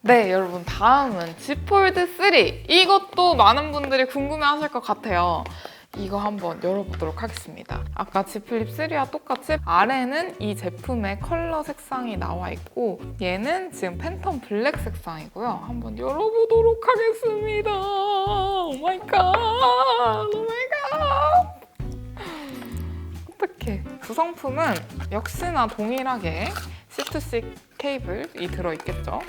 네, 여러분 다음은 Z 폴드 3. 이것도 많은 분들이 궁금해하실 것 같아요. 이거 한번 열어보도록 하겠습니다. 아까 Z 플립 3와 똑같이 아래는 이 제품의 컬러 색상이 나와 있고 얘는 지금 팬텀 블랙 색상이고요. 한번 열어보도록 하겠습니다. 오 마이 갓! 오 마이 갓! 어떡해. 구성품은 역시나 동일하게 C2C 케이블이 들어있겠죠.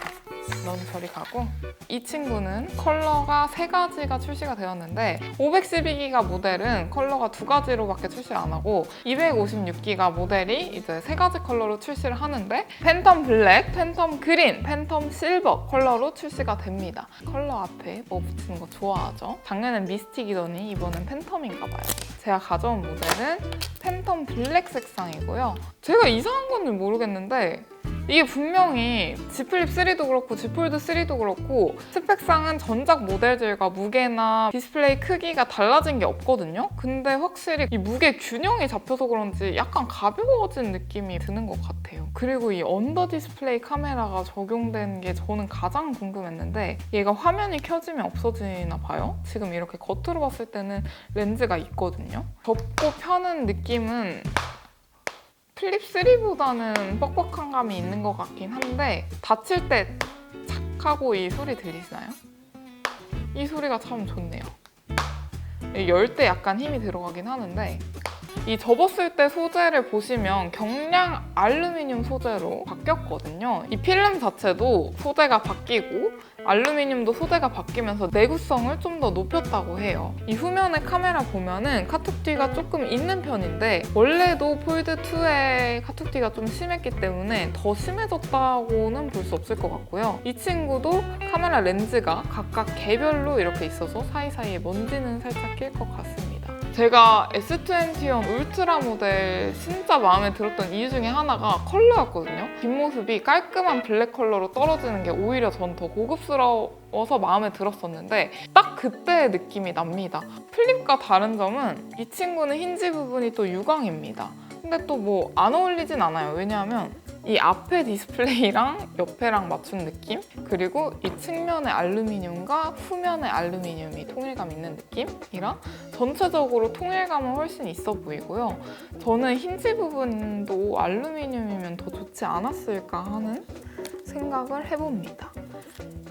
넌 저리 가고 이 친구는 컬러가 세 가지가 출시가 되었는데 512기가 모델은 컬러가 두 가지로밖에 출시를 안 하고 256기가 모델이 이제 세 가지 컬러로 출시를 하는데 팬텀 블랙, 팬텀 그린, 팬텀 실버 컬러로 출시가 됩니다. 컬러 앞에 뭐 붙이는 거 좋아하죠? 작년엔 미스틱이더니 이번엔 팬텀인가 봐요. 제가 가져온 모델은 팬텀 블랙 색상이고요. 제가 이상한 건지 모르겠는데 이게 분명히 Z 플립 3도 그렇고 Z 폴드 3도 그렇고 스펙상은 전작 모델들과 무게나 디스플레이 크기가 달라진 게 없거든요. 근데 확실히 이 무게 균형이 잡혀서 그런지 약간 가벼워진 느낌이 드는 것 같아요. 그리고 이 언더 디스플레이 카메라가 적용된 게 저는 가장 궁금했는데 얘가 화면이 켜지면 없어지나 봐요. 지금 이렇게 겉으로 봤을 때는 렌즈가 있거든요. 접고 펴는 느낌은 플립 3보다는 뻑뻑한 감이 있는 것 같긴 한데 닫힐 때착 하고 이 소리 들리시나요? 이 소리가 참 좋네요. 열 때 약간 힘이 들어가긴 하는데 이 접었을 때 소재를 보시면 경량 알루미늄 소재로 바뀌었거든요. 이 필름 자체도 소재가 바뀌고 알루미늄도 소재가 바뀌면서 내구성을 좀 더 높였다고 해요. 이 후면의 카메라 보면은 카툭 뒤가 조금 있는 편인데 원래도 폴드 2의 카툭 뒤가 좀 심했기 때문에 더 심해졌다고는 볼 수 없을 것 같고요. 이 친구도 카메라 렌즈가 각각 개별로 이렇게 있어서 사이사이에 먼지는 살짝 낄 것 같습니다. 제가 S21 울트라 모델 진짜 마음에 들었던 이유 중에 하나가 컬러였거든요. 뒷모습이 깔끔한 블랙 컬러로 떨어지는 게 오히려 전 더 고급스러워서 마음에 들었었는데 딱 그때의 느낌이 납니다. 플립과 다른 점은 이 친구는 힌지 부분이 또 유광입니다. 근데 또 뭐 안 어울리진 않아요. 왜냐하면 이 앞에 디스플레이랑 옆에랑 맞춘 느낌 그리고 이 측면의 알루미늄과 후면의 알루미늄이 통일감 있는 느낌이랑 전체적으로 통일감은 훨씬 있어 보이고요. 저는 힌지 부분도 알루미늄이면 더 좋지 않았을까 하는 생각을 해봅니다.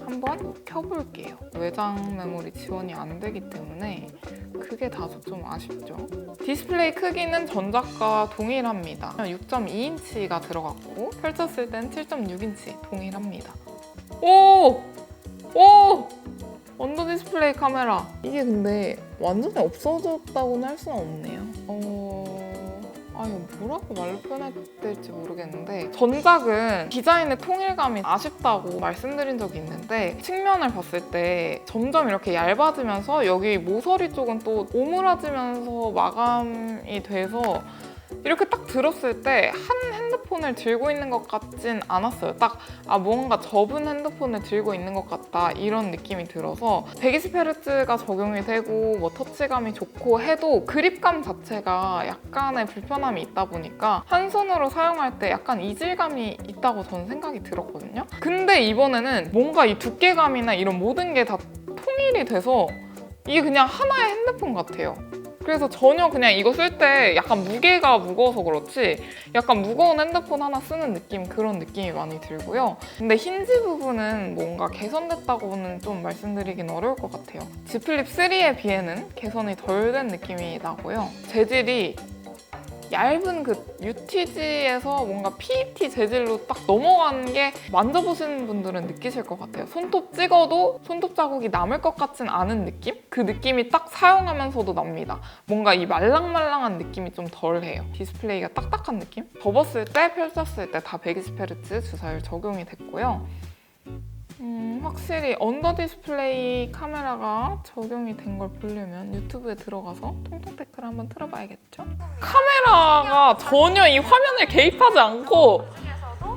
한번 켜볼게요. 외장 메모리 지원이 안 되기 때문에 그게 다소 좀 아쉽죠. 디스플레이 크기는 전작과 동일합니다. 6.2인치가 들어갔고 펼쳤을 땐 7.6인치 동일합니다. 오! 오! 언더 디스플레이 카메라. 이게 근데 완전히 없어졌다고는 할 수는 없네요. 어... 아 이거 뭐라고 말로 표현해야 될지 모르겠는데 전작은 디자인의 통일감이 아쉽다고 말씀드린 적이 있는데 측면을 봤을 때 점점 이렇게 얇아지면서 여기 모서리 쪽은 또 오므라지면서 마감이 돼서 이렇게 딱 들었을 때 한 핸드폰을 들고 있는 것 같진 않았어요. 딱 아 뭔가 접은 핸드폰을 들고 있는 것 같다 이런 느낌이 들어서 120Hz가 적용이 되고 뭐 터치감이 좋고 해도 그립감 자체가 약간의 불편함이 있다 보니까 한 손으로 사용할 때 약간 이질감이 있다고 저는 생각이 들었거든요. 근데 이번에는 뭔가 이 두께감이나 이런 모든 게 다 통일이 돼서 이게 그냥 하나의 핸드폰 같아요. 그래서 전혀 그냥 이거 쓸 때 약간 무게가 무거워서 그렇지 약간 무거운 핸드폰 하나 쓰는 느낌 그런 느낌이 많이 들고요. 근데 힌지 부분은 뭔가 개선됐다고는 좀 말씀드리긴 어려울 것 같아요. Z 플립 3에 비해는 개선이 덜 된 느낌이 나고요. 재질이 얇은 그 UTG에서 뭔가 PET 재질로 딱 넘어간 게 만져보시는 분들은 느끼실 것 같아요. 손톱 찍어도 손톱 자국이 남을 것 같진 않은 느낌? 그 느낌이 딱 사용하면서도 납니다. 뭔가 이 말랑말랑한 느낌이 좀 덜해요. 디스플레이가 딱딱한 느낌? 접었을 때, 펼쳤을 때 다 120Hz 주사율 적용이 됐고요. 음, 확실히 언더 디스플레이 카메라가 적용이 된 걸 보려면 유튜브에 들어가서 통통 댓글 한번 틀어봐야겠죠? 카메라가 전혀 이 화면을 개입하지 않고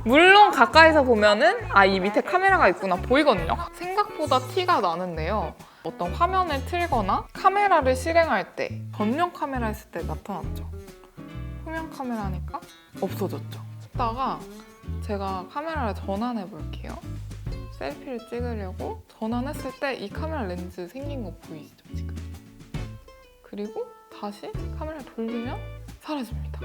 물론 가까이서 보면은 아 이 밑에 카메라가 있구나 보이거든요. 생각보다 티가 나는데요. 어떤 화면을 틀거나 카메라를 실행할 때 전용 카메라 했을 때 나타났죠. 후면 카메라니까 없어졌죠. 이따가 제가 카메라를 전환해 볼게요. 셀피를 찍으려고 전환했을 때 이 카메라 렌즈 생긴 거 보이시죠 지금? 그리고 다시 카메라를 돌리면 사라집니다.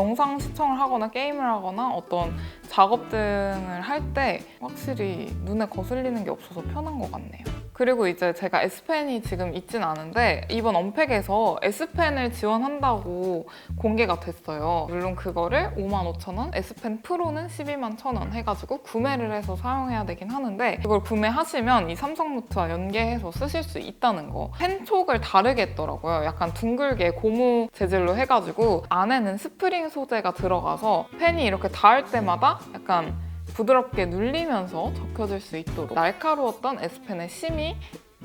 영상 시청을 하거나 게임을 하거나 어떤 작업 등을 할 때 확실히 눈에 거슬리는 게 없어서 편한 것 같네요. 그리고 이제 제가 S펜이 지금 있진 않은데 이번 언팩에서 S펜을 지원한다고 공개가 됐어요. 물론 그거를 55,000원, S펜 프로는 12만 1,000원 해가지고 구매를 해서 사용해야 되긴 하는데 그걸 구매하시면 이 삼성노트와 연계해서 쓰실 수 있다는 거. 펜 촉을 다르게 했더라고요. 약간 둥글게 고무 재질로 해가지고 안에는 스프링 소재가 들어가서 펜이 이렇게 닿을 때마다 약간 부드럽게 눌리면서 적혀질 수 있도록 날카로웠던 S펜의 심이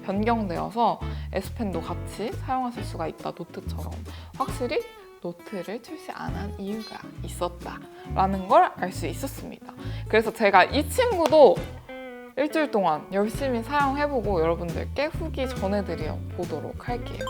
변경되어서 S펜도 같이 사용하실 수가 있다 노트처럼 확실히 노트를 출시 안 한 이유가 있었다라는 걸 알 수 있었습니다. 그래서 제가 이 친구도 일주일 동안 열심히 사용해보고 여러분들께 후기 전해드려 보도록 할게요.